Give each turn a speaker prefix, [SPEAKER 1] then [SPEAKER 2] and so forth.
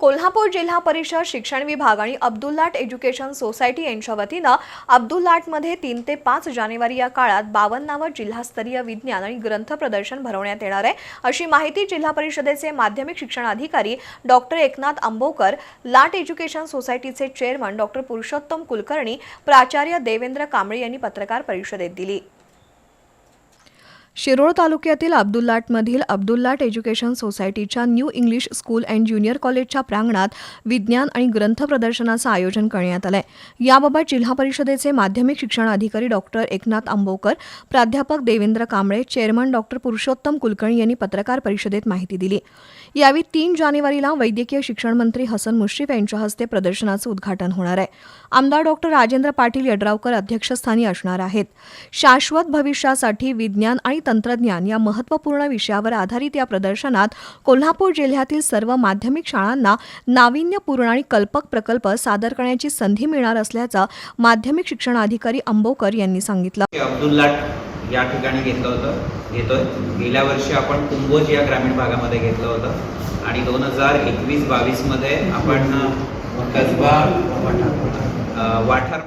[SPEAKER 1] कोल्हापूर जिल्हा परिषद शिक्षण विभाग आणि अब्दुल्लाट एज्युकेशन सोसायटी यांच्या वतीनं अब्दुल्लाटमध्ये तीन ते पाच जानेवारी या काळात बावन्नावं जिल्हास्तरीय विज्ञान आणि ग्रंथ प्रदर्शन भरवण्यात येणार आहे. अशी माहिती जिल्हा परिषदेचे माध्यमिक शिक्षण अधिकारी डॉक्टर एकनाथ आंबोकर लाट एज्युकेशन सोसायटीचे चेअरमन डॉक्टर पुरुषोत्तम कुलकर्णी प्राचार्य देवेंद्र कांबळे यांनी पत्रकार परिषदेत दिली. शिरोळ तालुक्यातील अब्दुल्लाटमधील अब्दुल्लाट एज्युकेशन सोसायटीच्या new English school and junior कॉलेजच्या प्रांगणात विज्ञान आणि ग्रंथ प्रदर्शनाचं आयोजन करण्यात आलंय. याबाबत जिल्हा परिषदेचे माध्यमिक शिक्षण अधिकारी डॉक्टर एकनाथ आंबोकर प्राध्यापक देवेंद्र कांबळे चेअरमन डॉक्टर पुरुषोत्तम कुलकर्णी यांनी पत्रकार परिषदेत माहिती दिली. यावेळी तीन जानेवारीला वैद्यकीय शिक्षण मंत्री हसन मुश्रीफ यांच्या हस्ते प्रदर्शनाचं उद्घाटन होणार आहे. आमदार डॉक्टर राजेंद्र पाटील यड्रावकर अध्यक्षस्थानी असणार आहेत. शाश्वत भविष्यासाठी विज्ञान आणि तंत्रज्ञान या महत्त्वपूर्ण विषयावर आधारित या प्रदर्शनात कोल्हापूर जिल्ह्यातील सर्व माध्यमिक शाळांना नाविन्यपूर्ण आणि कल्पक प्रकल्प सादर करण्याची संधी मिळणार असल्याचं माध्यमिक शिक्षण अधिकारी अंबोकर यांनी सांगितलं.
[SPEAKER 2] हे या ठिकाणी घेतलं होतं घेतोय. गेल्या वर्षी आपण कुंभोज या ग्रामीण भागामध्ये घेतलं होतं. आणि दोन हजार एकवीस बावीसमध्ये आपण कसबा वाठार